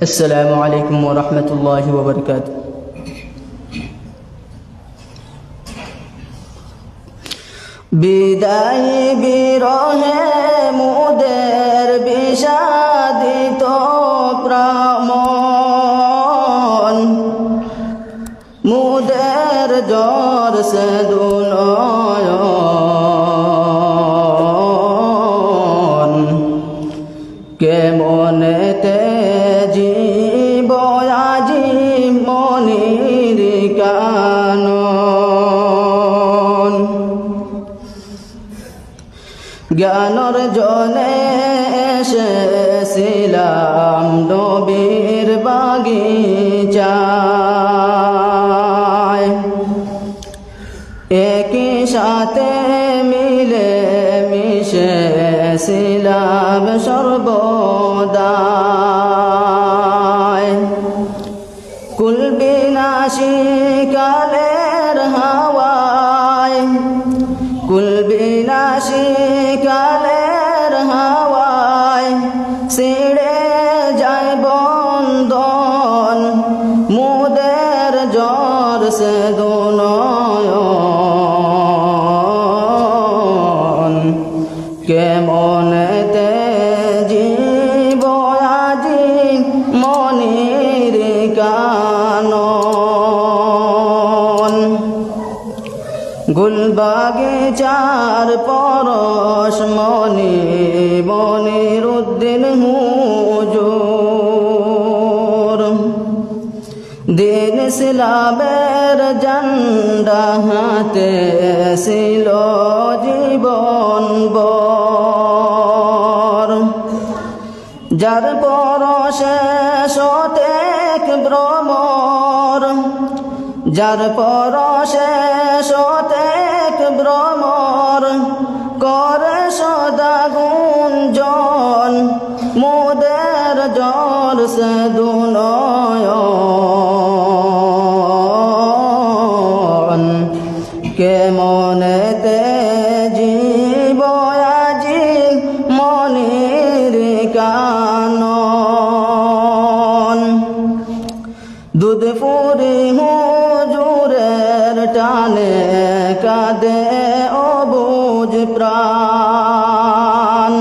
السلام عليكم ورحمة الله وبركاته বিদায় বিরহে মুদের বিষাদিত প্রামণ মুদের জ্বর সে দুনয়ন কেমনেতে জ্ঞানর জনে এসেছিলাম নবীর বাগিচায়। একই সাথে মিলে মিশে মিশেছিলাম সর্বদায় কুল সে দুনয়ন। কেমনতে জীব আজি মনির কানন। গুলবাগিচার পরশ মনি মনির উদ্দিন হুজুর ইসলামের জন্ডা হাতে ছিল জীবন বর যার পরশে সতেক ভ্রমর, যার পরশে সতেক ভ্রমর, করে সদা গুঞ্জন, মোদের জল সে দুনয়ন ফুরি হুজুরের টানে কাঁদে অবুজ প্রাণ।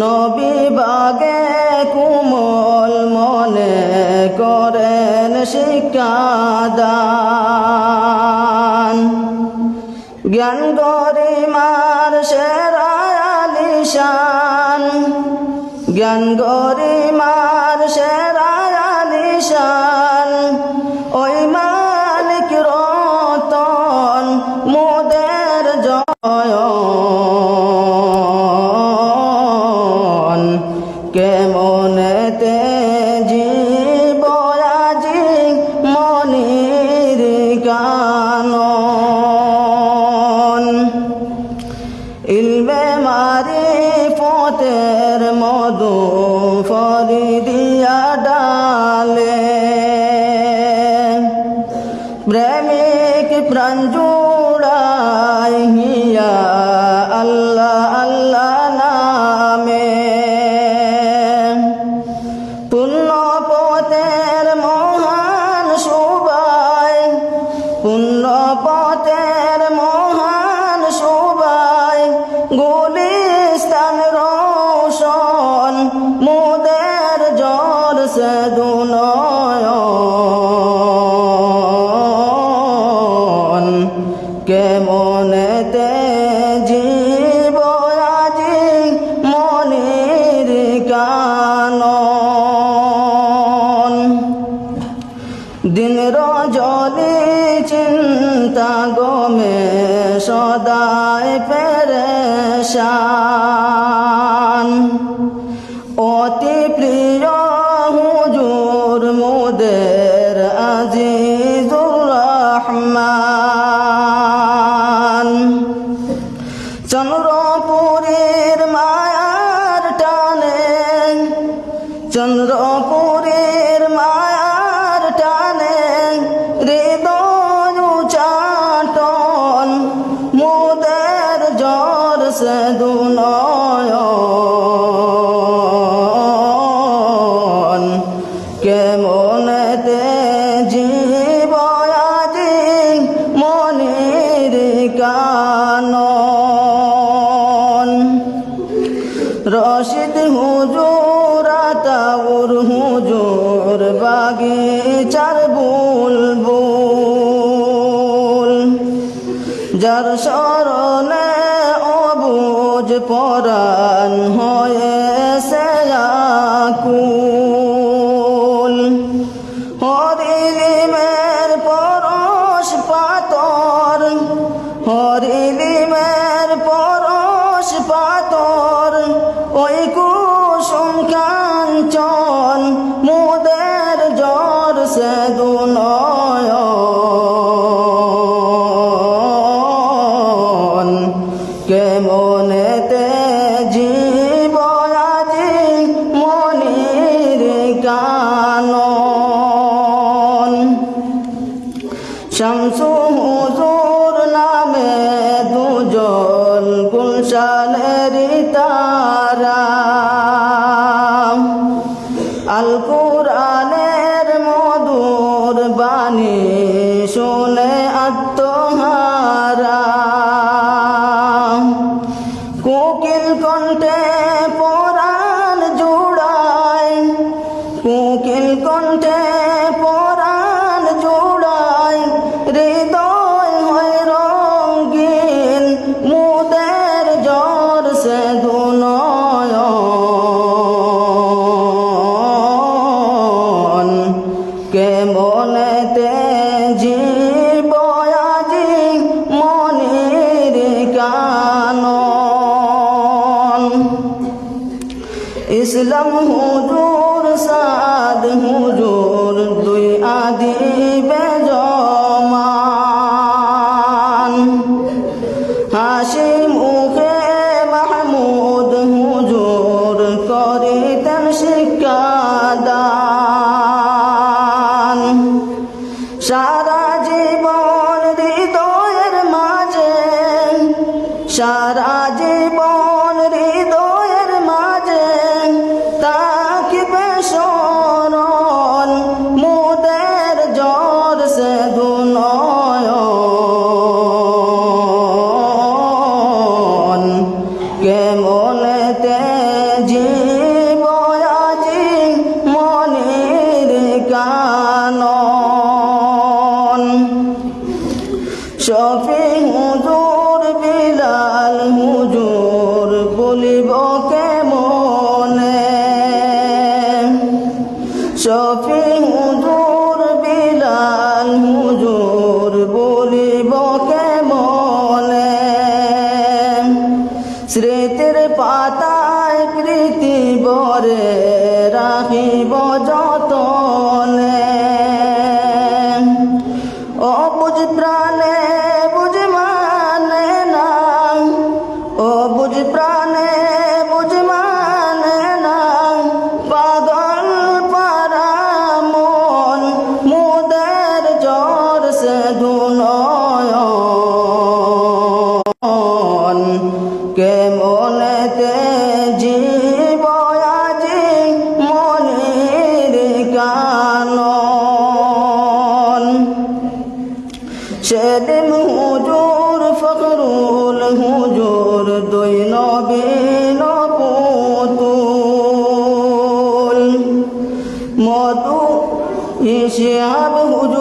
নবী বাগে কুমল মনে করেন শিকাদান জ্ঞান গরিমার সেরায়ালিশান জ্ঞান গরিমার সেরায়ালিশান ইলমে মারি ফতের মধু ফরি দিয়া ডালে। প্রেমিক প্রাণ জুড়াই হিয়া আল্লাহ আল্লাহ নামে। পুণ্য পথের মহান শোভায়, পুণ্য পথের গমে সদায় পেরেশান। অতি প্রিয় হুজুর মুদের আজিজুর রহমান। চন্দ্রপুরীর মায়ার খোরশিদ হুজুর আতাউর হুজুর বুল বুল যার সব কেমনেতে জীবয়াজি মনির কানন ইসলাম হুজুর, সাদ হুজুর, দুই আদি বেজমান। হাসি মুখে মাহমুদ হুজুর, করিতেন শিক্ষা দান। দিব দুই নবীন পুতুল মধু ইসিয়াব হুজুর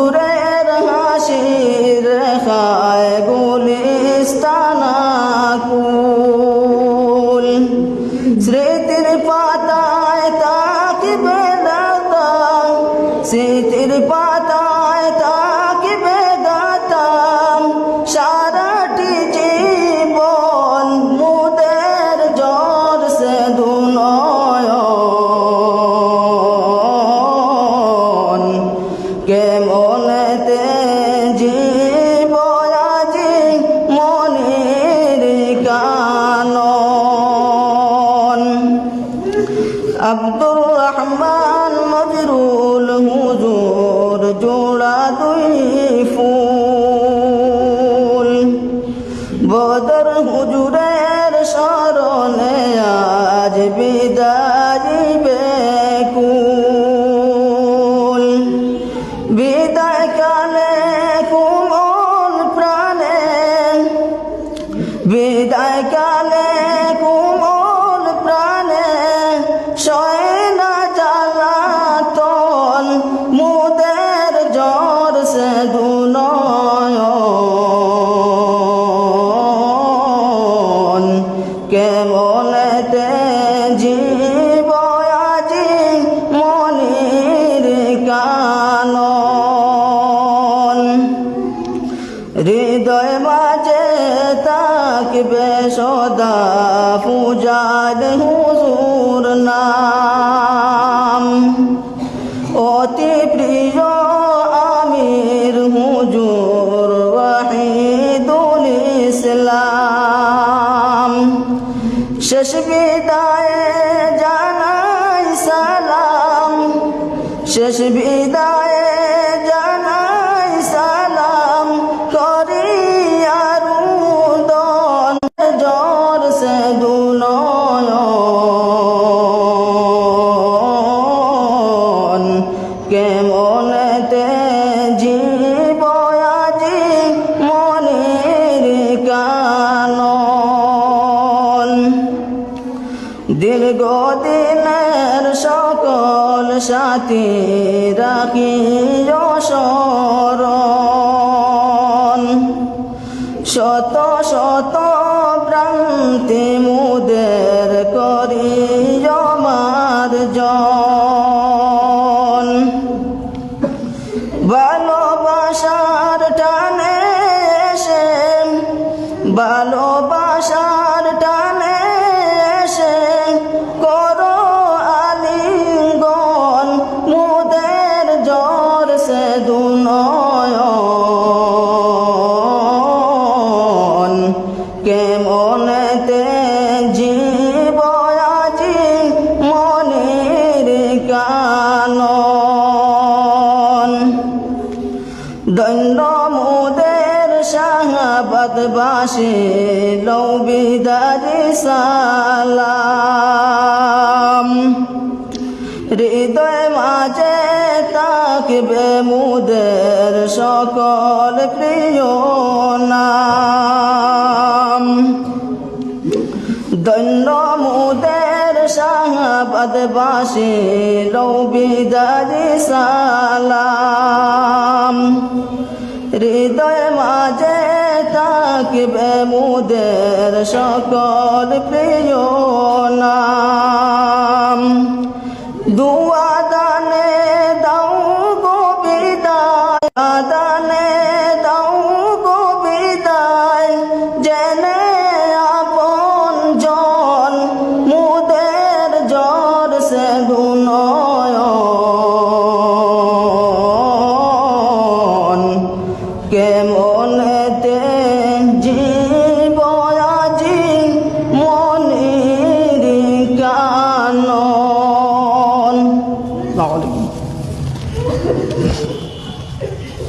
থাকবে সদা পূজার হুজুর নাম। অতি প্রিয় আমির হুজুর ওয়াহিদুল ইসলাম। শেষ বিদায়ে জানাই সালাম। শেষ বিদায়ে দীর্ঘদিনের সকল সাথী রাখি স্মরণ শত শত ভ্রান্তি মুদের করি আমার জন। ভালোবাসার টানে সে ভালোবাসার দৈন্য মুদের শাহাবাদবাসী লৌবিদারি সালাম। হৃদয় মাঝে তাকবে মুদের সকল প্রিয় নাম। দৈন্য মুদের শাহাবাদবাসী লৌবিদারি সালাম। হৃদয় মাঝে তাকবে মুদের সকল প্রিয় নাম।